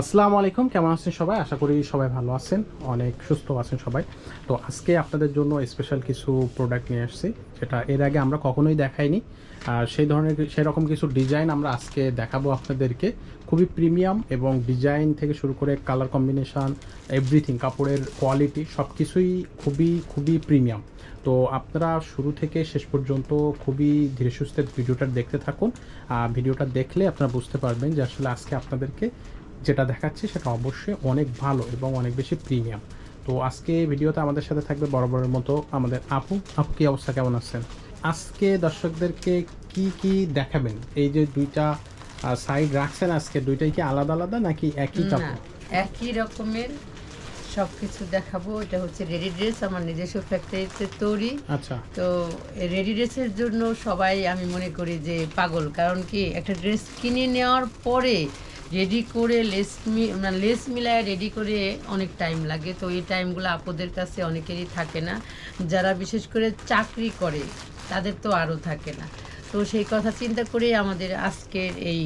আসসালামু আলাইকুম, কেমন আছেন সবাই? আশা করি সবাই ভালো আছেন, অনেক সুস্থ আছেন সবাই। তো আজকে আপনাদের জন্য স্পেশাল কিছু প্রোডাক্ট নিয়ে আসছি, যেটা এর আগে আমরা কখনোই দেখাইনি। আর সেই ধরনের সেরকম কিছু ডিজাইন আমরা আজকে দেখাবো আপনাদেরকে। খুবই প্রিমিয়াম এবং ডিজাইন থেকে শুরু করে কালার কম্বিনেশন এভরিথিং কাপড়ের কোয়ালিটি সব কিছুই খুবই খুবই প্রিমিয়াম তো আপনারা শুরু থেকে শেষ পর্যন্ত খুবই ধীরে সুস্থে ভিডিওটা দেখতে থাকুন। আর ভিডিওটা দেখলে আপনারা বুঝতে পারবেন যে আসলে আজকে আপনাদেরকে যেটা দেখাচ্ছি সেটা অবশ্যই অনেক ভালো এবং অনেক বেশি প্রিমিয়াম তো আজকে ভিডিওতে আমাদের সাথে থাকবে বরাবরের মতো আমাদের আপু। আপু কি অবস্থা? কেমন আছেন? আজকে দর্শকদেরকে কি কি দেখাবেন? এই যে দুইটা সাইড রাখছেন আজকে দুইটাই কি আলাদা আলাদা নাকি একই কাপড়? একই রকমের সব কিছু দেখাবো। এটা হচ্ছে রেডি ড্রেস আমার নিজস্ব ফ্যাক্টরিতে তৈরি। আচ্ছা। তো রেডি ড্রেসের জন্য সবাই আমি মনে করি যে পাগল। কারণ কি একটা ড্রেস কিনে নেওয়ার পরে রেডি করে লেস মি মানে লেস মিলায় রেডি করে অনেক টাইম লাগে। তো এই টাইমগুলো আপদের কাছে অনেকেরই থাকে না। যারা বিশেষ করে চাকরি করে তাদের তো আরও থাকে না। তো সেই কথা চিন্তা করেই আমাদের আজকের এই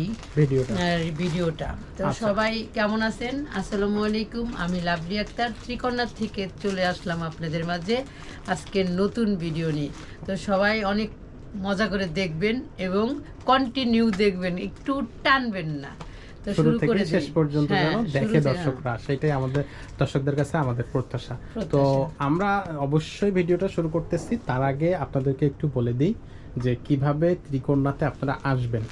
ভিডিওটা। তো আচ্ছা। সবাই কেমন আছেন? আসসালামু আলাইকুম। আমি লাভলি আক্তার। ত্রিকন্যার থেকে চলে আসলাম আপনাদের মাঝে আজকের নতুন ভিডিও নিয়ে। তো সবাই অনেক মজা করে দেখবেন এবং কন্টিনিউ দেখবেন। একটু টানবেন না। শুরু থেকে শেষ পর্যন্ত হ্যাঁ, যেন দেখে দর্শকরা সেটাই আমাদের দর্শকদের কাছে আমাদের প্রত্যাশা। তো আমরা অবশ্যই ভিডিওটা শুরু করতেছি তার আগে আপনাদেরকে একটু বলে দিই যে কীভাবে ত্রিকোণাতে আপনারা আসবেন।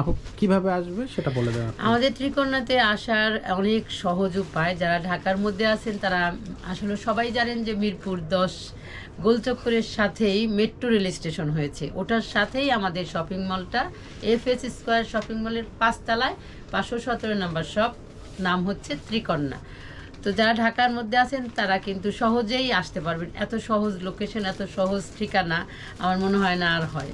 আপু কীভাবে আসবে সেটা বলে দেন আপনি। আমাদের ত্রিকোণাতে আসার অনেক সহজ উপায় যারা ঢাকার মধ্যে আছেন তারা আসলে সবাই জানেন যে মিরপুর দশ গোলচক্করের সাথেই মেট্রো রেল স্টেশন হয়েছে। ওটার সাথেই আমাদের শপিং মলটা এফ এস স্কোয়ার শপিং মলের পাঁচতলায় পাঁচশো সতেরো নম্বর শপ নাম হচ্ছে ত্রিকন্যা তো যারা ঢাকার মধ্যে আছেন তারা কিন্তু সহজেই আসতে পারবেন। এত সহজ লোকেশন এত সহজ ঠিকানা আমার মনে হয় না আর হয়।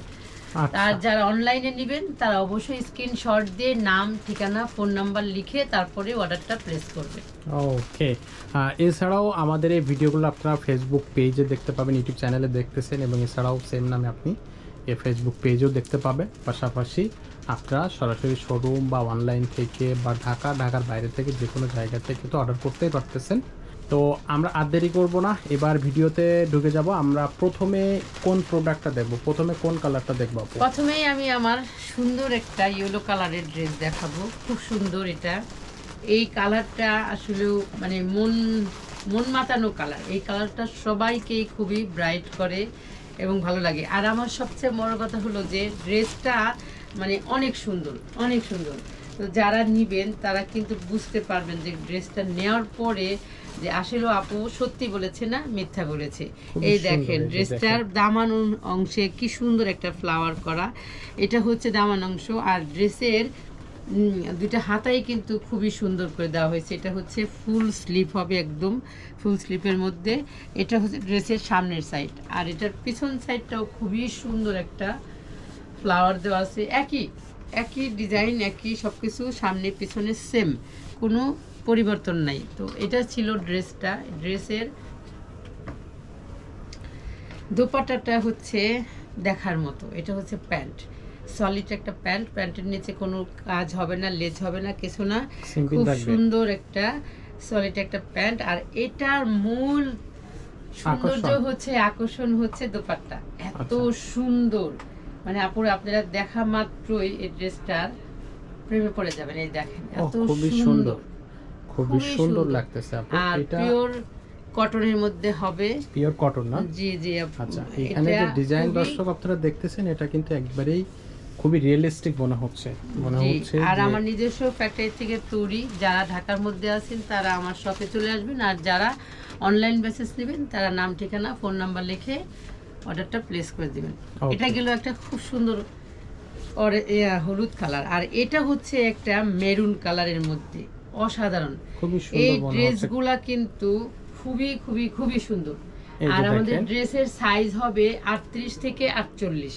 আচ্ছা। আর যারা অনলাইনে নেবেন তারা অবশ্যই স্ক্রিনশট দিয়ে নাম ঠিকানা ফোন নাম্বার লিখে তারপরে অর্ডারটা প্লেস করবে ওকে। এছাড়াও আমাদের এই ভিডিওগুলো আপনারা ফেসবুক পেজে দেখতে পাবেন ইউটিউব চ্যানেলে দেখতেছেন এবং এছাড়াও সেম নামে আপনি এই ফেসবুক পেজেও দেখতে পাবেন। পাশাপাশি আপনারা সরাসরি শোরুম বা অনলাইন থেকে বা ঢাকা, ঢাকার বাইরে থেকে যে কোনো জায়গা থেকে তো অর্ডার করতেই পারতেছেন। তো আমরা আর দেরি করব না, এবার ভিডিওতে ঢুকে যাব। আমরা প্রথমে কোন প্রোডাক্টটা দেখব? প্রথমে কোন কালারটা দেখব প্রথমেই আমি আমার সুন্দর একটা ইয়েলো কালারের ড্রেস দেখাবো। খুব সুন্দর এটা। এই কালারটা আসলে মানে মন মন মাতানো কালার এই কালারটা সবাইকেই খুবই ব্রাইট করে। এবং ভালো লাগে। আর আমার সবচেয়ে বড় কথা হলো যে ড্রেসটা মানে অনেক সুন্দর অনেক সুন্দর। তো যারা নিবেন তারা কিন্তু বুঝতে পারবেন যে ড্রেসটা নেওয়ার পরে যে আসলে আপু সত্যি বলেছে না মিথ্যা বলেছে। এই দেখেন ড্রেসটার দামান অংশে কি সুন্দর একটা ফ্লাওয়ার করা। এটা হচ্ছে দামান অংশ আর ড্রেসের দুইটা হাতাই কিন্তু খুবই সুন্দর করে দেওয়া হয়েছে। এটা হচ্ছে ফুল স্লিপ হবে একদম, ফুল স্লিপের মধ্যে। এটা হচ্ছে ড্রেসের সামনের সাইড আর এটার পিছন সাইডটাও খুবই সুন্দর একটা ফ্লাওয়ার দেওয়া আছে। একই একই ডিজাইন একই সব কিছু সামনে, পিছনে সেম কোনো পরিবর্তন নাই। তো এটা ছিল ড্রেসটা, ড্রেসের দোপাট্টাটা হচ্ছে দেখার মতো। এটা হচ্ছে প্যান্ট। সলিড একটা প্যান্ট প্যান্টের নিচে কোনো কাজ হবে না লেজ হবে না কিছু না। খুব সুন্দর একটা সলিড একটা প্যান্ট আর এটার মূল সৌন্দর্য হচ্ছে আকর্ষণ হচ্ছে দোপাট্টা। এত আচ্ছা। সুন্দর। মানে আপুর আপনারা দেখা মাত্রই এই ড্রেসটার প্রেমে পড়ে যাবেন এই দেখেন এত সুন্দর। খুবই সুন্দর। লাগতেছে আপু। এটা পিওর কটনের মধ্যে হবে। পিওর কটন না? জি জি। আচ্ছা এখানে যে ডিজাইন দর্শক আপনারা দেখতেছেন এটা কিন্তু একবারেই খুবই রিয়েলিস্টিক মনে হচ্ছে। মনে হচ্ছে আর আমার নিজস্ব ফ্যাক্টরি থেকে তৈরি যারা ঢাকার মধ্যে আছেন তারা আমার শপে চলে আসবেন আর যারা অনলাইন বেসিস নেবেন তারা নাম ঠিকানা ফোন নাম্বার লিখে অর্ডারটা প্লেস করে দিবেন। এটা গেল একটা খুব সুন্দর হলুদ কালার আর এটা হচ্ছে একটা মেরুন কালারের মধ্যে অসাধারণ। খুবই এই ড্রেসগুলা কিন্তু খুবই খুবই খুবই সুন্দর। আর আমাদের ড্রেসের সাইজ হবে আটত্রিশ থেকে আটচল্লিশ।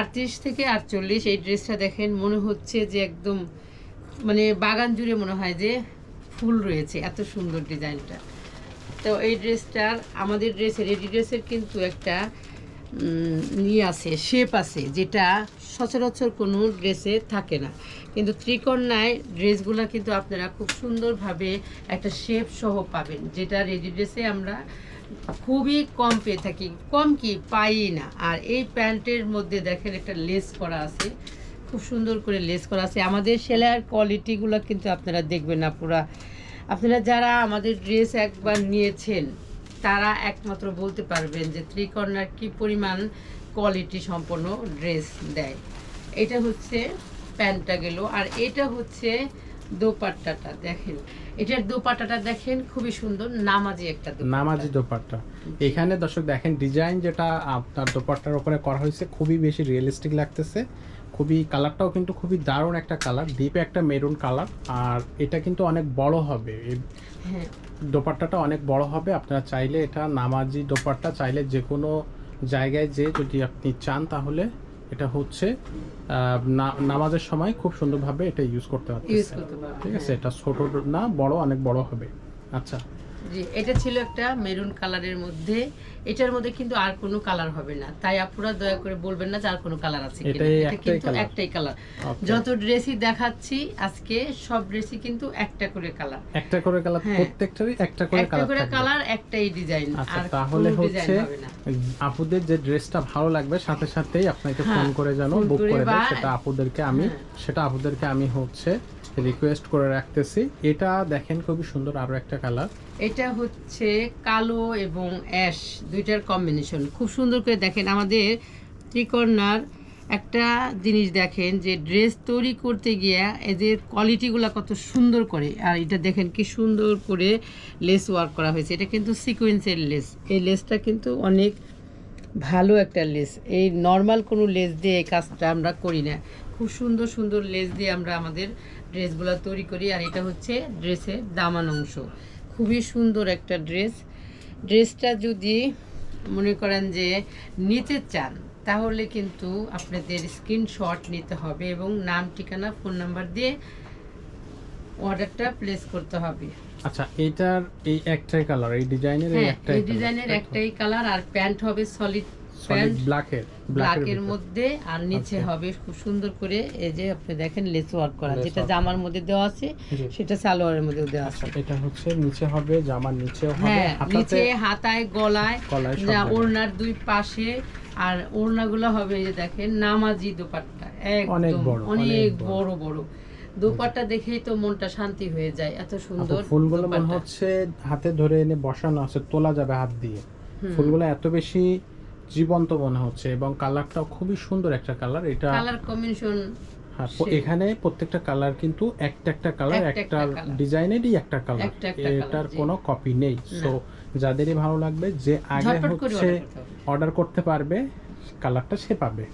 আটত্রিশ থেকে আটচল্লিশ, এই ড্রেসটা দেখেন, মনে হচ্ছে যে একদম মানে বাগান জুড়ে মনে হয় যে ফুল রয়েছে, এত সুন্দর ডিজাইনটা। তো এই ড্রেসটার, আমাদের ড্রেসের, রেডি ড্রেসের কিন্তু একটা নিয়ে আছে শেপ আছে, যেটা সচরাচর কোনো ড্রেসে থাকে না। কিন্তু ত্রিকন্যায় ড্রেসগুলো কিন্তু আপনারা খুব সুন্দরভাবে একটা শেপ সহ পাবেন, যেটা রেডি ড্রেসে আমরা খুবই কম পেয়ে থাকি। কম কি পাই না। আর এই প্যান্টের মধ্যে দেখেন একটা লেস করা আছে। খুব সুন্দর করে লেস করা আছে। আমাদের সেলাইয়ের কোয়ালিটিগুলো কিন্তু আপনারা দেখবেন না পুরা আপনারা যারা আমাদের ড্রেস একবার নিয়েছেন, তারা একমাত্র বলতে পারবেন যে ত্রিকর্ণার কি পরিমাণ কোয়ালিটি সম্পন্ন ড্রেস দেয়। এটা হচ্ছে প্যান্টটা গেল। আর এটা হচ্ছে দোপাট্টাটা দেখেন। এটার দোপাট্টাটা দেখেন খুবই সুন্দর নামাজি একটা দোপাট্টা। নামাজি দোপাট্টা। এখানে দর্শক দেখেন ডিজাইন যেটা আপনার দোপাট্টার উপরে করা হয়েছে খুবই বেশি রিয়েলিস্টিক লাগতেছে। খুবই কালারটাও কিন্তু খুবই দারুণ একটা কালার ডিপ একটা মেরুন কালার আর এটা কিন্তু অনেক বড় হবে। হ্যাঁ। দোপাট্টাটা অনেক বড় হবে আপনারা চাইলে এটা নামাজি দোপাট্টা চাইলে যে কোনো জায়গায় যে যদি আপনি চান তাহলে এটা হচ্ছে আহ, না- নামাজের সময় খুব সুন্দরভাবে এটা ইউজ করতে পারবেন ঠিক আছে? এটা ছোট না বড় অনেক বড় হবে। আচ্ছা। জি এটা ছিল একটা মেরুন কালারের মধ্যে। এটার মধ্যে কিন্তু আর কোনো কালার হবে না। তাই আপুরা দয়া করে বলবেন না যে আর কোনো কালার আছে কিনা। এটা কিন্তু একটাই কালার। যত ড্রেসই দেখাচ্ছি আজকে সব ড্রেসই কিন্তু একটা করে কালার। একটা করে কালার হ্যাঁ। প্রত্যেকটারই একটা করে কালার একটা করে কালার একটাই ডিজাইন আচ্ছা আর তাহলে হচ্ছে আপুদের যে ড্রেসটা ভালো লাগবে সাথে সাথেই আপনাকে হ্যাঁ, ফোন করে যেন ফোন বুক করে করে দেয়। বা- সেটা আপুদেরকে আমি হ্যাঁ। সেটা আপুদেরকে আমি হচ্ছে রিকোয়েস্ট করে রাখতেছি। এটা দেখেন খুবই সুন্দর আরও একটা কালার এটা হচ্ছে কালো এবং অ্যাশ দুইটার কম্বিনেশন খুব সুন্দর করে দেখেন আমাদের ত্রিকর্ণার একটা জিনিস দেখেন যে ড্রেস তৈরি করতে গিয়ে এদের কোয়ালিটিগুলো কত সুন্দর করে। আর এটা দেখেন কি সুন্দর করে লেস ওয়ার্ক করা হয়েছে। এটা কিন্তু সিকোয়েন্সের লেস এই লেসটা কিন্তু অনেক ভালো একটা লেস এই নর্মাল কোনো লেস দিয়ে এই কাজটা আমরা করি না। খুব সুন্দর সুন্দর লেস দিয়ে আমরা আমাদের ড্রেসগুলো তৈরি করি আর এটা হচ্ছে ড্রেসের দামান অংশ। খুবই সুন্দর একটা ড্রেস। ড্রেসটা যদি মনে করেন যে নিতে চান তাহলে কিন্তু আপনাদের স্ক্রিনশট নিতে হবে এবং নাম ঠিকানা ফোন নাম্বার দিয়ে অর্ডারটা প্লেস করতে হবে। আচ্ছা এটার এই একটাই কালার এই ডিজাইনের এই হ্যাঁ একটাই এই ডিজাইনের একটাই কালার আর প্যান্ট হবে সলিড সলিড ব্ল্যাকের ব্ল্যাকের মধ্যে আর নিচে আচ্ছা। হবে খুব সুন্দর করে এই যে আপনি দেখেন লেস ওয়ার্ক করা যেটা জামার মধ্যে দেওয়া আছে সেটা সালোয়ারের মধ্যে দেওয়া আছে। আচ্ছা এটা হচ্ছে নিচে হবে জামার নিচেও হবে হ্যাঁ নিচে হাতায় গলায় গলায় সব যা জায়গায়। ওড়নার দুই পাশে আর ওড়নাগুলো হবে এই যে দেখেন নামাজি দোপাট্টা অনেক একদম বড়, অনেক বড়। বড় দোপাট্টা দেখেই তো মনটা শান্তি হয়ে যায় এত সুন্দর ফুলগুলো মনে হচ্ছে হাতে ধরে এনে বসানো আছে তোলা যাবে হাত দিয়ে। ফুলগুলো এত বেশি জীবন্ত মনে হচ্ছে এবং কালারটাও খুবই সুন্দর একটা কালার। এটা কালার কম্বিনেশন হ্যাঁ, এখানে প্রত্যেকটা কালার কিন্তু একটা একটা কালার একটা। ডিজাইনেরই একটা কালার। এটার কোনো কপি নেই। সো যাদেরই ভালো লাগবে যে আগে হচ্ছে। অর্ডার করতে পারবে কালারটা সে পাবে।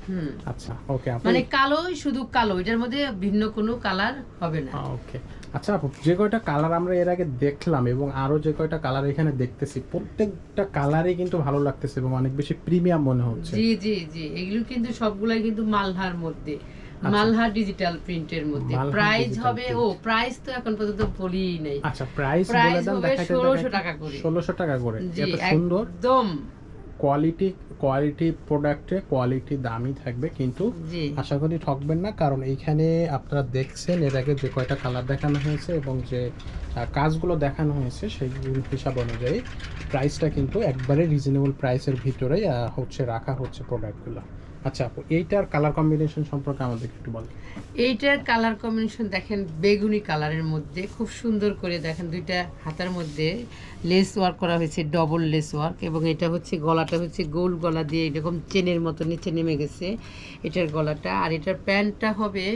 আচ্ছা ওকে মানে কালোই শুধু কালো এটার মধ্যে ভিন্ন কোনো কালার হবে না। ওকে। আচ্ছা আপু যে কয়টা কালার আমরা এর আগে দেখলাম এবং আরও যে কয়টা কালার এখানে দেখতেছি প্রত্যেকটা কালারই কিন্তু ভালো লাগতেছে এবং অনেক বেশি প্রিমিয়াম মনে হচ্ছে। জি জি জি এগুলো কিন্তু সবগুলাই কিন্তু মালহার মধ্যে। মালহার ডিজিটাল প্রিন্টের মধ্যে। প্রাইস হবে ও প্রাইস তো এখন পর্যন্ত বলি নাই। আচ্ছা প্রাইস বলে দেখাইতে 1600 টাকা করে। ষোলোশো টাকা করে। এত সুন্দর। একদম। কোয়ালিটি কোয়ালিটি প্রোডাক্টে কোয়ালিটি দামই থাকবে কিন্তু আশা করি ঠকবেন না কারণ এইখানে আপনারা দেখছেন এর আগে যে কয়টা কালার দেখানো হয়েছে এবং যে কাজগুলো দেখানো হয়েছে সেই হিসাব অনুযায়ী প্রাইসটা কিন্তু একবারে রিজনেবল প্রাইসের ভিতরেই হচ্ছে রাখা হচ্ছে প্রোডাক্টগুলো আচ্ছা আপু এইটার কালার কম্বিনেশন সম্পর্কে আমাদের একটু বলেন। এইটার কালার কম্বিনেশন দেখেন বেগুনি কালারের মধ্যে খুব সুন্দর করে দেখেন দুইটা হাতার মধ্যে লেস ওয়ার্ক করা হয়েছে ডবল লেস ওয়ার্ক এবং এটা হচ্ছে গলাটা হচ্ছে গোল গলা দিয়ে এরকম চেনের মতো নিচে নেমে গেছে এটার গলাটা। আর এটার প্যান্টটা হবে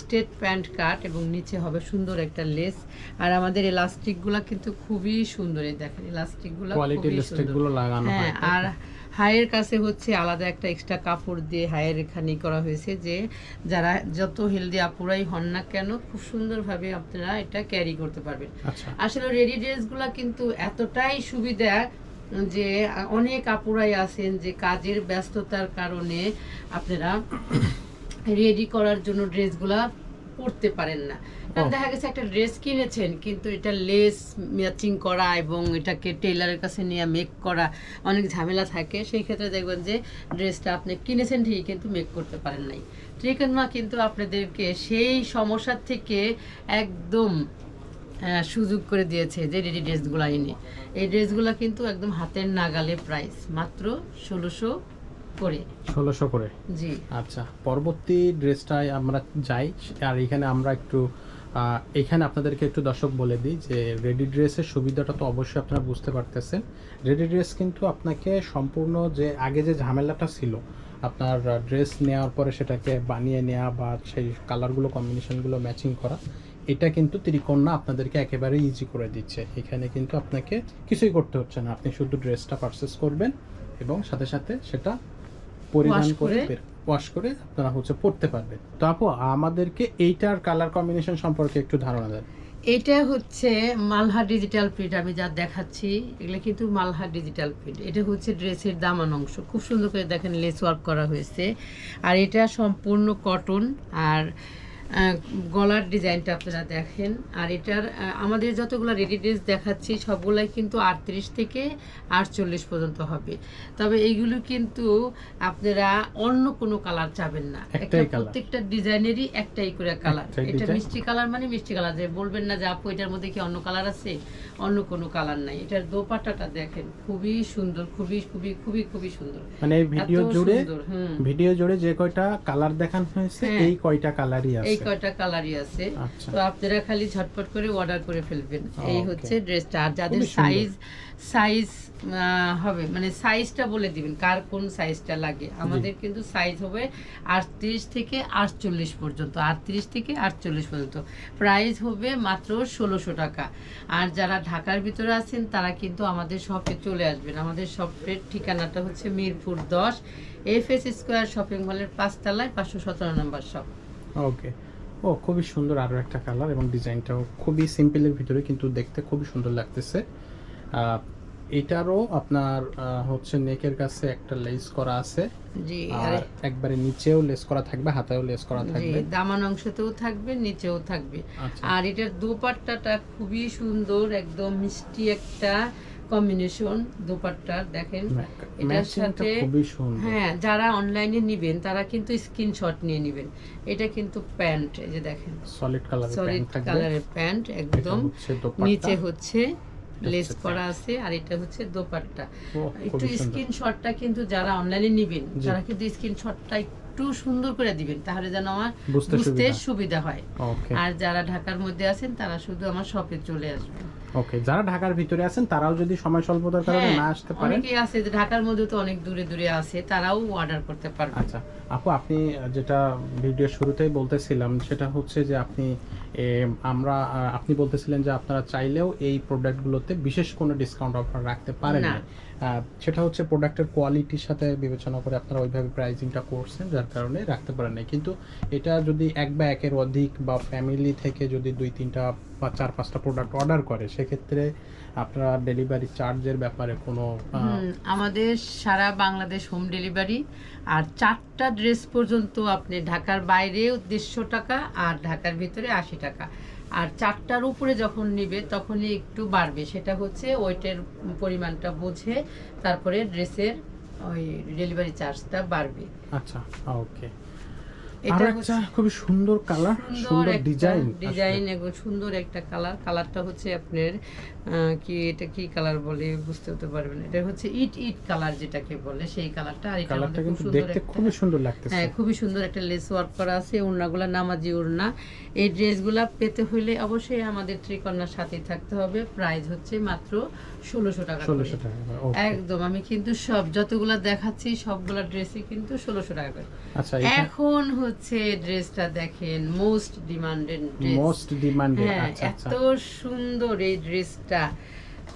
স্টেট প্যান্ট কাট এবং নিচে হবে সুন্দর একটা লেস আর আমাদের এলাস্টিকগুলো কিন্তু খুবই সুন্দর এই দেখেন এলাস্টিকগুলো কোয়ালিটি লাগানো হয় আর হায়ের কাছে হচ্ছে আলাদা একটা এক্সট্রা কাপড় দিয়ে হায়ের এখানে করা হয়েছে যে যারা যত হেলদি আপুরাই হন না কেন খুব সুন্দরভাবে আপনারা এটা ক্যারি করতে পারবেন। আচ্ছা। আসলে রেডি ড্রেসগুলো কিন্তু এতটাই সুবিধা যে অনেক আপুরাই আছেন যে কাজের ব্যস্ততার কারণে আপনারা রেডি করার জন্য ড্রেসগুলা পরতে পারেন না। কারণ দেখা গেছে একটা ড্রেস কিনেছেন কিন্তু এটা লেস ম্যাচিং করা এবং এটাকে টেইলারের কাছে নিয়ে মেক করা অনেক ঝামেলা থাকে। সেই ক্ষেত্রে দেখবেন যে ড্রেসটা আপনি কিনেছেন ঠিকই কিন্তু মেক করতে পারেন নাই। ট্রিকনমা কিন্তু আপনাদেরকে সেই সমস্যার থেকে একদম সুযোগ করে দিয়েছে যে রেডি ড্রেসগুলো এনে এই ড্রেসগুলো কিন্তু একদম হাতের নাগালে প্রাইস মাত্র ষোলোশো করে ষোলোশো করে। জি। আচ্ছা পরবর্তী ড্রেসটায় আমরা যাই আর এখানে আমরা একটু এখানে আপনাদেরকে একটু দর্শক বলে দিই যে রেডি ড্রেসের সুবিধাটা তো অবশ্যই আপনারা বুঝতে পারতেছেন। রেডি ড্রেস কিন্তু আপনাকে সম্পূর্ণ যে আগে যে ঝামেলাটা ছিল আপনার ড্রেস নেওয়ার পরে সেটাকে বানিয়ে নেওয়া বা সেই কালারগুলো কম্বিনেশনগুলো ম্যাচিং করা এটা কিন্তু ত্রিকোণা আপনাদেরকে একেবারে ইজি করে দিচ্ছে। এখানে কিন্তু আপনাকে কিছুই করতে হচ্ছে না। আপনি শুধু ড্রেসটা পারচেস করবেন এবং সাথে সাথে সেটা পরিধান করে। ওয়াশ করে আপনারা হচ্ছে পড়তে পারবেন তো আপু আমাদেরকে এইটার কালার কম্বিনেশন সম্পর্কে একটু ধারণা দেন। এটা হচ্ছে মালহা ডিজিটাল প্রিন্ট আমি যা দেখাচ্ছি এগুলো কিন্তু মালহা ডিজিটাল প্রিন্ট এটা হচ্ছে ড্রেসের দামান অংশ। খুব সুন্দর করে দেখেন লেস ওয়ার্ক করা হয়েছে। আর এটা সম্পূর্ণ কটন আর গলার ডিজাইনটা আপনারা দেখেন। আর এটার আমাদের যতগুলো রেডি ড্রেস দেখাচ্ছি সবগুলাই কিন্তু আটত্রিশ থেকে আটচল্লিশ পর্যন্ত হবে। তবে এইগুলো কিন্তু আপনারা অন্য কোনো কালার চাবেন না। একটা প্রত্যেকটা ডিজাইনেরই একটাই করে কালার। এটা মিষ্টি কালার মানে মিষ্টি কালার। যে বলবেন না যে আপু এটার মধ্যে কি অন্য কালার আছে? অন্য কোনো কালার নাই। এটার দোপাট্টাটা দেখেন খুবই সুন্দর খুবই খুবই খুবই খুবই সুন্দর। মানে এই ভিডিও জুড়ে। ভিডিও জুড়ে যে কয়টা কালার দেখানো হয়েছে হ্যাঁ। এই কয়টা কালারই আছে। কয়টা কালারই আছে। আচ্ছা। তো আপনারা খালি ঝটপট করে অর্ডার করে ফেলবেন। এই. হচ্ছে ড্রেসটা। আর যাদের। সাইজ সাইজ হবে মানে সাইজটা বলে দিবেন কার কোন সাইজটা লাগে। আমাদের কিন্তু সাইজ হবে আটত্রিশ থেকে আটচল্লিশ পর্যন্ত আটত্রিশ থেকে আটচল্লিশ পর্যন্ত। প্রাইস হবে মাত্র ষোলোশো টাকা। আর যারা ঢাকার ভিতরে আছেন তারা কিন্তু আমাদের শপে চলে আসবেন। আমাদের শপের ঠিকানাটা হচ্ছে মিরপুর দশ এফ এস স্কোয়ার শপিং মলের পাঁচতলায় পাঁচশো সতেরো নম্বর শপ ওকে ও খুবই সুন্দর আরও একটা কালার এবং ডিজাইনটাও খুবই সিম্পলের ভিতরে কিন্তু দেখতে খুবই সুন্দর লাগতেছে। এটারও আপনার হচ্ছে নেকের কাছে একটা লেস করা আছে। জি আর একবারে নিচেও লেস করা থাকবে হাতেও লেস করা থাকবে। দামান অংশতেও থাকবে নিচেও থাকবে। আচ্ছা। আর এটার দোপাট্টাটা খুবই সুন্দর একদম মিষ্টি একটা কম্বিনেশন দোপাট্টার দেখেন। এটার সাথে হ্যাঁ যারা অনলাইনে নেবেন তারা কিন্তু স্ক্রিনশট নিয়ে নেবেন। এটা কিন্তু প্যান্ট এই যে দেখেন। সলিড কালারের সলিড কালারের প্যান্ট একদম। নিচে হচ্ছে লেস করা আছে আর এটা হচ্ছে দোপাট্টা। একটু স্ক্রিনশটটা কিন্তু যারা অনলাইনে নেবেন। তারা কিন্তু স্ক্রিনশটটা একটু সুন্দর করে দিবেন তাহলে যেন আমার বুঝতে সুবিধা। সুবিধা হয়। আর যারা ঢাকার মধ্যে আছেন তারা শুধু আমার শপে চলে আসবেন। ওকে যারা ঢাকার ভিতরে আছেন তারাও যদি সময় স্বল্পতার কারণে হ্যাঁ, না আসতে পারেন। অনেকেই আছে যে ঢাকার মধ্যে তো অনেক দূরে দূরে আছে তারাও অর্ডার করতে পারবে। আচ্ছা আপু আপনি যেটা ভিডিও শুরুতেই বলতেছিলাম সেটা হচ্ছে যে আপনি আমরা আপনি বলতেছিলেন যে আপনারা চাইলেও এই প্রোডাক্টগুলোতে বিশেষ কোনো ডিসকাউন্ট অফার রাখতে পারেন না। সেটা হচ্ছে প্রোডাক্টের কোয়ালিটির সাথে বিবেচনা করে আপনারা ওইভাবে প্রাইসিংটা করছেন, যার কারণে রাখতে পারেন না কিন্তু এটা যদি এক বা একের অধিক বা ফ্যামিলি থেকে যদি দুই, তিনটা বা চার, পাঁচটা প্রোডাক্ট অর্ডার করে, সেক্ষেত্রে আপনারা ডেলিভারি চার্জের ব্যাপারে কোনো আমাদের সারা বাংলাদেশ হোম ডেলিভারি আর চারটা ড্রেস পর্যন্ত আপনি ঢাকার বাইরে দেড়শো টাকা আর ঢাকার ভিতরে আশি টাকা। আর চারটার উপরে যখন নিবে তখনই একটু বাড়বে। সেটা হচ্ছে ওয়েটের পরিমাণটা বুঝে তারপরে ড্রেসের ওই ডেলিভারি চার্জটা বাড়বে। আচ্ছা ওকে। এটা একটা খুবই সুন্দর কালার সুন্দর একটা ডিজাইন ডিজাইন এবং সুন্দর একটা কালার কালারটা হচ্ছে আপনার কি এটা কি কালার বলে বুঝতে হতে পারবেন এটা হচ্ছে ইট ইট কালার যেটাকে বলে সেই কালারটা আর এটার কালারটা কিন্তু দেখতে একটা- সুন্দর লাগতেছে। হ্যাঁ খুবই সুন্দর একটা লেস ওয়ার্ক করা আছে ওড়নাগুলো নামাজি ওড়না। এই ড্রেসগুলা পেতে হলে অবশ্যই আমাদের ত্রিকন্যার সাথে থাকতে হবে। প্রাইস হচ্ছে মাত্র ষোলোশো টাকা ষোলোশো টাকা একদম আমি কিন্তু সব যতগুলা দেখাচ্ছি সবগুলা ড্রেসই কিন্তু ষোলোশো টাকা করে। আচ্ছা এখন হচ্ছে ড্রেসটা দেখেন most demanded dress most demanded আচ্ছা। এত সুন্দর এই ড্রেসটা।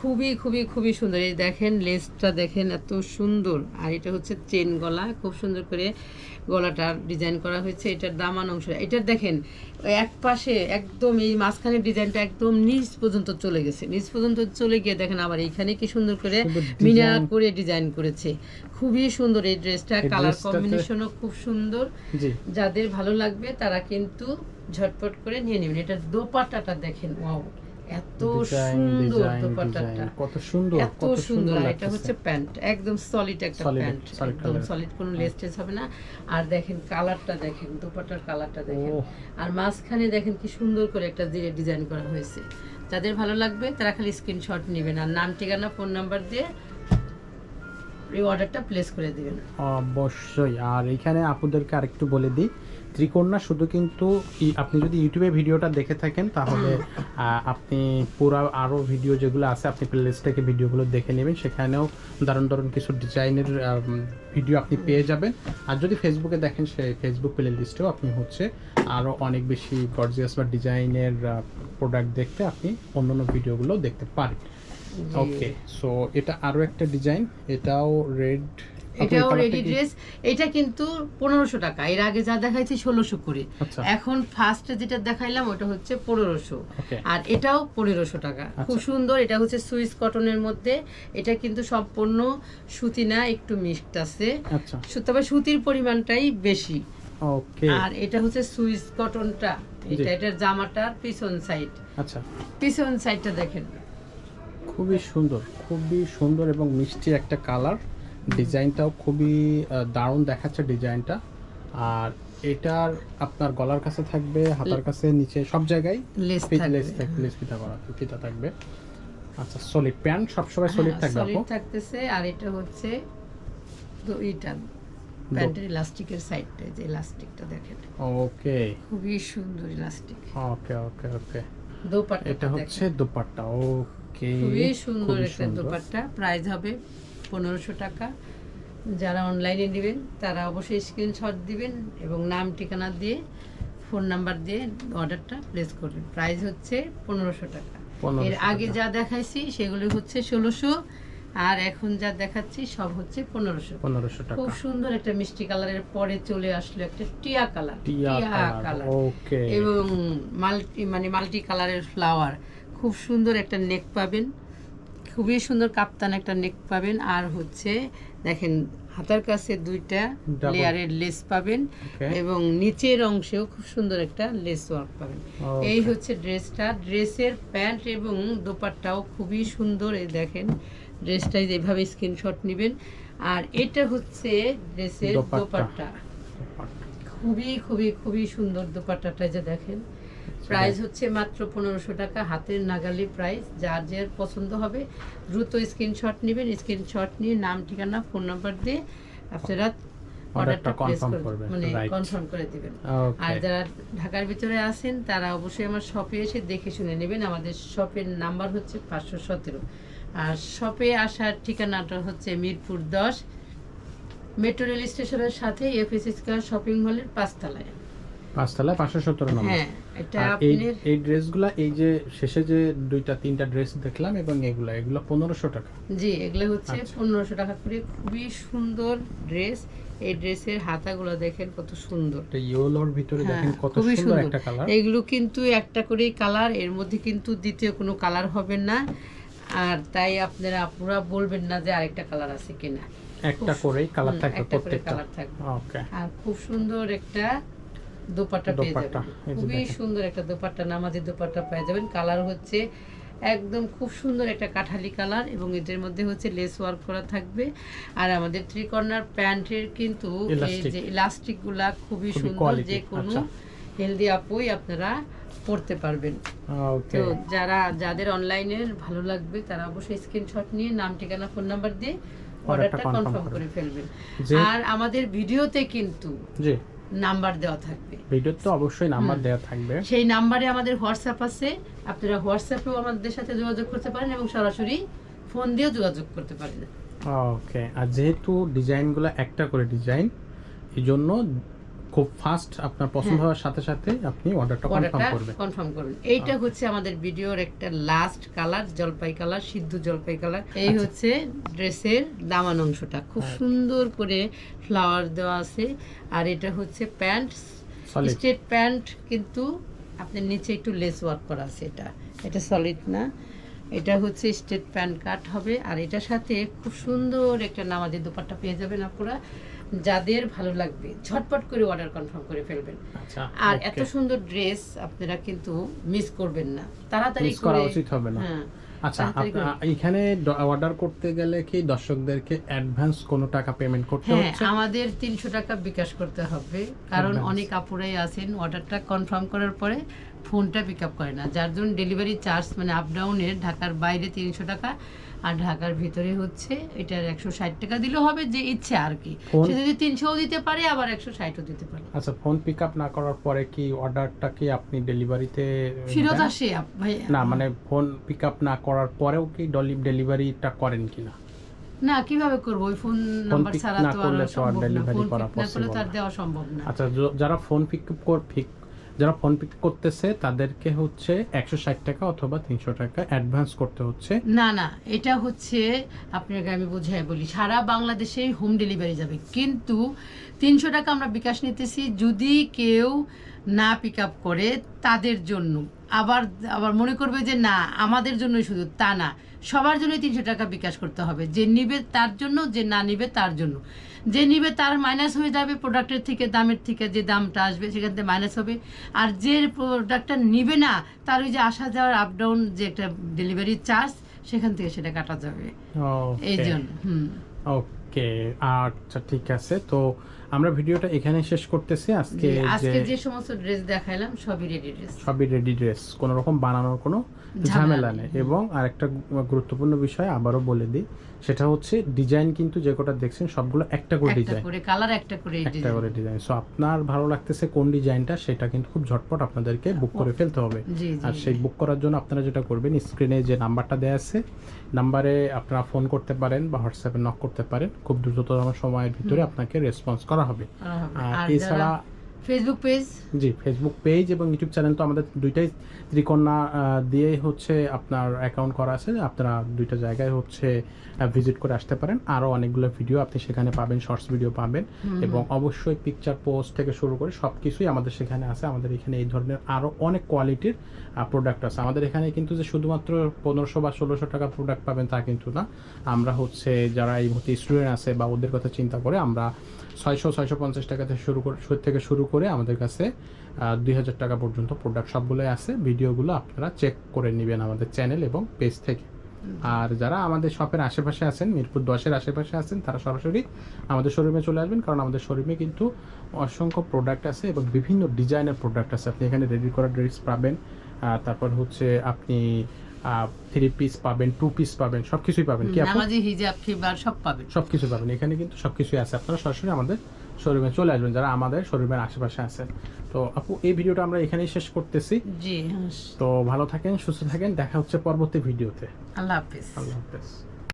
খুবই খুবই খুবই সুন্দর। এই দেখেন লেসটা দেখেন এত সুন্দর। আর এটা হচ্ছে চেন গলা। খুব সুন্দর করে গলাটা ডিজাইন করা হয়েছে। এটার দামান অংশ। এটার দেখেন এক পাশে একদম এই মাঝখানের ডিজাইনটা একদম নিচ পর্যন্ত চলে গেছে। নিচ পর্যন্ত চলে গিয়ে দেখেন আবার এইখানে কি সুন্দর করে সুন্দর মিনা করে ডিজাইন করেছে। খুবই সুন্দর এই ড্রেসটা। কালার কম্বিনেশনও খুব সুন্দর। যাদের ভালো লাগবে তারা কিন্তু ঝটপট করে নিয়ে নেবেন। এটা দোপাট্টাটা দেখেন ওয়াও। এত সুন্দর দোপাট্টাটা। কত সুন্দর এত সুন্দর এটা হচ্ছে প্যান্ট একদম সলিড একটা প্যান্ট। একদম সলিড কোনো লেস টেস হবে না। আর দেখেন কালারটা দেখেন দোপাট্টার কালারটা দেখেন। আর মাঝখানে দেখেন কি সুন্দর করে একটা জিরে ডিজাইন করা হয়েছে। যাদের ভালো লাগবে তারা খালি স্ক্রিনশট নেবেন। আর নাম ঠিকানা ফোন নাম্বার দিয়ে এই অর্ডারটা প্লেস করে দিবেন। অবশ্যই। আর এখানে আপুদেরকে আরেকটু বলে দিই ত্রিকন্যা শুধু কিন্তু আপনি যদি ইউটিউবে ভিডিওটা দেখে থাকেন তাহলে আপনি পুরো আরও ভিডিও যেগুলো আছে আপনি প্লেলিস্ট থেকে ভিডিওগুলো দেখে নেবেন। সেখানেও দারুণ দারুণ কিছু ডিজাইনের ভিডিও আপনি পেয়ে যাবেন। আর যদি ফেসবুকে দেখেন সেই ফেসবুক প্লে লিস্টেও আপনি হচ্ছে আরও অনেক বেশি গর্জিয়াস বা ডিজাইনের প্রোডাক্ট দেখতে আপনি অন্য অন্য ভিডিওগুলো দেখতে পারেন। ওকে সো এটা আরও একটা ডিজাইন এটাও রেড এটাও রেডি ড্রেস এটা কিন্তু পনেরোশো টাকা। এর আগে যা দেখাইছি ষোলোশো করে। আচ্ছা। এখন ফার্স্ট যেটা দেখাইলাম ওটা হচ্ছে পনেরোশো। আর এটাও পনেরোশো টাকা। খুব আচ্ছা। সুন্দর এটা হচ্ছে সুইস কটনের মধ্যে। এটা কিন্তু সম্পূর্ণ সুতি না একটু মিক্সড আছে। আচ্ছা। তবে সুতির পরিমাণটাই বেশি। ওকে আর এটা হচ্ছে সুইস কটনটা এটা এটার জামাটার পিছন সাইড আচ্ছা। পিছন সাইডটা দেখেন। খুবই সুন্দর খুবই সুন্দর এবং মিষ্টি একটা কালার ডিজাইনটাও খুবই দারুণ দেখাচ্ছে ডিজাইনটা। আর এটার আপনার গলার কাছে থাকবে হাতার কাছে নিচে সব জায়গায় লেস লেস থাকবে ফিতা করা ফিতা থাকবে। আচ্ছা সলিড প্যান্ট সবসময় সলিড থাকবে সলিড থাকতেছে আর এটা হচ্ছে প্যান্টের ইলাস্টিকের সাইডটা যে ইলাস্টিকটা দেখেন। ওকে। খুবই সুন্দর ইলাস্টিক। ওকে ওকে ওকে। দোপাট্টা এটা হচ্ছে দোপাট্টা ওকে খুবই সুন্দর একটা দোপাট্টা প্রাইস হবে পনেরোশো টাকা। যারা অনলাইনে নেবেন তারা অবশ্যই স্ক্রিনশট দিবেন এবং নাম ঠিকানা দিয়ে ফোন নাম্বার দিয়ে অর্ডারটা প্লেস করবেন। প্রাইস হচ্ছে পনেরোশো টাকা। এর আগে যা দেখাইছি সেগুলো হচ্ছে ষোলোশো আর এখন যা দেখাচ্ছি সব হচ্ছে পনেরোশো। পনেরোশো টাকা। খুব সুন্দর একটা মিষ্টি কালারের পরে চলে আসলো একটা টিয়া কালার। টিয়া কালার এবং মাল্টি মানে মাল্টি কালারের ফ্লাওয়ার খুব সুন্দর একটা নেক পাবেন। খুবই সুন্দর কাপ্তান একটা নেক পাবেন। আর হচ্ছে দেখেন হাতার কাছে দুইটা লেয়ারের লেস পাবেন এবং নিচের অংশেও খুব সুন্দর একটা লেস ওয়ার্ক পাবেন। এই হচ্ছে ড্রেসটা ড্রেসের প্যান্ট এবং দোপাট্টাও খুবই সুন্দর এই দেখেন। ড্রেসটাই যেভাবে স্ক্রিনশট নেবেন। আর এটা হচ্ছে ড্রেসের। দোপাট্টা। খুবই খুবই খুবই সুন্দর দোপাট্টাটা যে দেখেন। প্রাইস হচ্ছে মাত্র পনেরোশো টাকা। হাতের নাগালি প্রাইস যার যার পছন্দ হবে দ্রুত স্ক্রিনশট নেবেন। স্ক্রিনশট নিয়ে নাম ঠিকানা ফোন নাম্বার দিয়ে আপনারা অর্ডারটা প্লেস করবেন, মানে কনফার্ম করে দিবেন। আর যারা ঢাকার ভিতরে আছেন তারা অবশ্যই আমার শপে এসে দেখে শুনে নেবেন। আমাদের শপের নাম্বার হচ্ছে পাঁচশো সতেরো। আর শপে আসার ঠিকানাটা হচ্ছে মিরপুর দশ মেট্রো রেল স্টেশনের সাথে শপিং মলের পাঁচতলায়। পাঁচতলা পাঁচশো সত্তর নম্বর। হ্যাঁ। এই ড্রেসগুলা এই যে শেষে যে দুইটা তিনটা ড্রেস দেখলাম এবং এগুলা এগুলো পনেরোশো টাকা। জি এগুলো হচ্ছে আচ্ছা। পনেরোশো টাকা করে। খুবই সুন্দর ড্রেস। এই ড্রেসের হাতাগুলো দেখেন কত সুন্দর। ইয়েলোর ভিতরে হ্যাঁ, দেখেন কত সুন্দর একটা কালার। এগুলো কিন্তু একটা করেই কালারের মধ্যে কিন্তু দ্বিতীয় কোনো কালার হবে না। আর তাই আপনারা আপুরা বলবেন না যে আরেকটা কালার আছে কিনা। একটা করেই কালার থাকবে প্রত্যেকটা। কালার থাকবে। ওকে। আর খুব সুন্দর একটা দোপাট্টা পেয়ে যাবেন। খুবই সুন্দর একটা দোপাট্টা নামাজি দোপাট্টা পেয়ে যাবেন। কালার হচ্ছে একদম খুব সুন্দর একটা কাঠালি কালার এবং এটার মধ্যে হচ্ছে লেস ওয়ার্ক করা থাকবে। আর আমাদের থ্রি কর্নার প্যান্টের কিন্তু এই যে ইলাস্টিকগুলা খুবই সুন্দর যে কোনো আচ্ছা। হেলদি আপুই আপনারা পড়তে পারবেন। তো যারা যাদের অনলাইনে ভালো লাগবে তারা অবশ্যই স্ক্রিনশট নিয়ে নাম ঠিকানা ফোন নাম্বার দিয়ে অর্ডারটা কনফার্ম করে ফেলবেন। আর আমাদের ভিডিওতে কিন্তু জি। নাম্বার দেওয়া থাকবে। ভিডিওর তো অবশ্যই নাম্বার দেওয়া থাকবে। সেই নাম্বারে আমাদের হোয়াটসঅ্যাপ আছে। আপনারা হোয়াটসঅ্যাপেও আমাদের সাথে যোগাযোগ করতে পারেন এবং সরাসরি ফোন দিয়েও যোগাযোগ করতে পারেন। ওকে আর যেহেতু ডিজাইনগুলো একটা করে ডিজাইন এই জন্য খুব ফাস্ট আপনার পছন্দ হওয়ার সাথে সাথে আপনি অর্ডারটা কনফার্ম অর্ডারটা করবেন। কনফার্ম করুন এইটা হচ্ছে আমাদের ভিডিওর একটা লাস্ট কালার জলপাই কালার সিদ্ধ জলপাই কালার এই আচ্ছা। হচ্ছে ড্রেসের দামান অংশটা। খুব সুন্দর করে ফ্লাওয়ার দেওয়া আছে। আর এটা হচ্ছে প্যান্ট. স্ট্রেট প্যান্ট কিন্তু আপনার নিচে একটু লেস ওয়ার্ক করা আছে এটা। এটা সলিড না। এটা হচ্ছে স্ট্রেট প্যান্ট কাট হবে। আর এটার সাথে খুব সুন্দর একটা নামাজের দোপাট্টা পেয়ে যাবেন আপনারা। যাদের ভালো লাগবে ঝটপট করে অর্ডার কনফার্ম করে ফেলবেন। আচ্ছা আর এত সুন্দর ড্রেস আপনারা কিন্তু মিস করবেন না। তাড়াতাড়ি করা উচিত হবে না। হ্যাঁ আচ্ছা এখানে অর্ডার করতে গেলে কি দর্শকদেরকে অ্যাডভান্স কোনো টাকা পেমেন্ট করতে হ্যাঁ হচ্ছে? আমাদের তিনশো টাকা বিকাশ করতে হবে। কারণ অনেক আপুরাই আছেন অর্ডারটা কনফার্ম করার পরে ফোনটা পিক আপ করে না। যার জন্য ডেলিভারি চার্জ মানে আপ ডাউনের ঢাকার বাইরে তিনশো টাকা। আর ঢাকার ভিতরে হচ্ছে এটার একশো ষাট টাকা দিলেও হবে যে ইচ্ছে আর কি। সে যদি তিনশোও দিতে পারে আবার একশো ষাটও দিতে পারে। আচ্ছা ফোন পিক আপ না করার পরে কি অর্ডারটা কি আপনি ডেলিভারিতে ফেরত আসে ভাই না মানে ফোন পিক আপ না করার পরেও কি ডেলিভারিটা করেন কিনা? না কীভাবে করব? ওই ফোন নাম্বার ছাড়া তো আর না। ফোন করা না করলে possible তার দেওয়া সম্ভব না। আচ্ছা যারা ফোন পিক আপ পিক যারা ফোন পে করতেছে, তাদেরকে হচ্ছে একশো ষাট টাকা অথবা তিনশো টাকা অ্যাডভান্স করতে হচ্ছে। না না, এটা হচ্ছে, আপনাকে আমি বোঝাই বলি, সারা বাংলাদেশে হোম ডেলিভারি যাবে। কিন্তু তিনশো টাকা আমরা বিকাশ নিতেছি, যদি কেউ না পিক আপ করে, তাদের জন্য। আবার আবার মনে করবে যে না আমাদের জন্যই শুধু তা না। সবার জন্যই তিনশো টাকা বিকাশ করতে হবে। যে নিবে তার জন্য যে না নিবে তার জন্য। যে নিবে তার মাইনাস হয়ে যাবে প্রোডাক্টের থেকে দামের থেকে যে দামটা আসবে সেখান থেকে মাইনাস হবে। আর যে প্রোডাক্টটা নিবে না তার ওই যে আসা যাওয়ার আপ ডাউন যে একটা ডেলিভারি চার্জ সেখান থেকে সেটা কাটা যাবে। এই জন্য হুম। ওকে আচ্ছা ঠিক আছে। তো আমরা ভিডিওটা এখানে শেষ করতেছি। আজকে আজকে যে সমস্ত ড্রেস দেখাইলাম সবই রেডি ড্রেস সবই রেডি ড্রেস কোনো রকম বানানোর কোনো ঝামেলা নেই। এবং আরেকটা গুরুত্বপূর্ণ বিষয় আবারও বলে দিই সেটা হচ্ছে ডিজাইন কিন্তু যে কটা দেখছেন সবগুলো একটা করে ডিজাইন করে কালার একটা করে একটা করে ডিজাইন সো আপনার ভালো লাগতেছে কোন ডিজাইনটা সেটা কিন্তু খুব ঝটপট আপনাদেরকে বুক করে ফেলতে হবে। আর সেই বুক করার জন্য আপনারা যেটা করবেন স্ক্রিনে যে নাম্বারটা দেওয়া আছে নাম্বারে আপনারা ফোন করতে পারেন বা হোয়াটসঅ্যাপে নক করতে পারেন। খুব দ্রুততম সময়ের ভিতরে আপনাকে রেসপন্স করা হবে। আর এছাড়া ফেসবুক পেজ জি ফেসবুক পেজ এবং ইউটিউব চ্যানেল তো আমাদের দুইটাই ত্রিকন্যা দিয়ে হচ্ছে আপনার অ্যাকাউন্ট করা আছে। আপনারা দুইটা জায়গায় হচ্ছে ভিজিট করে আসতে পারেন। আরও অনেকগুলো ভিডিও আপনি সেখানে পাবেন শর্টস ভিডিও পাবেন। এবং অবশ্যই পিকচার পোস্ট থেকে শুরু করে সব কিছুই আমাদের সেখানে আছে। আমাদের এখানে এই ধরনের আরও অনেক কোয়ালিটির প্রোডাক্ট আছে। আমাদের এখানে কিন্তু যে শুধুমাত্র পনেরোশো বা ষোলোশো টাকা প্রোডাক্ট পাবেন তা কিন্তু না। আমরা হচ্ছে যারা এই মুহূর্তে স্টুডেন্ট আছে বা ওদের কথা চিন্তা করে আমরা ছয়শো ছয়শো পঞ্চাশ টাকা থেকে শুরু করে থেকে শুরু করে আমাদের কাছে দুই হাজার টাকা পর্যন্ত প্রোডাক্ট সবগুলোই আছে। ভিডিওগুলো আপনারা চেক করে নেবেন আমাদের চ্যানেল এবং পেজ থেকে। আর যারা আমাদের শপের আশেপাশে আছেন, মিরপুর দশের আশেপাশে আছেন, তারা সরাসরি আমাদের শোরুমে চলে আসবেন। কারণ আমাদের শোরুমে কিন্তু অসংখ্য প্রোডাক্ট আছে এবং বিভিন্ন ডিজাইনের প্রোডাক্ট আছে। আপনি এখানে রেডি করা ড্রেস পাবেন তারপর হচ্ছে আপনি থ্রি পিস পাবেন টু পিস পাবেন সব কিছুই পাবেন। কি আপনি নামাজি হিজাব খিবার সব পাবেন। সব কিছু পাবেন। এখানে কিন্তু সব কিছুই আছে। আপনারা সরাসরি আমাদের শোরুমে চলে আসবেন যারা আমাদের শোরুমের আশেপাশে আছেন তো আপু এই ভিডিওটা আমরা এখানেই শেষ করতেছি। জি হ্যাঁ। তো ভালো থাকেন সুস্থ থাকেন। দেখা হচ্ছে পরবর্তী ভিডিওতে। আল্লাহ হাফেজ। আল্লাহ হাফেজ।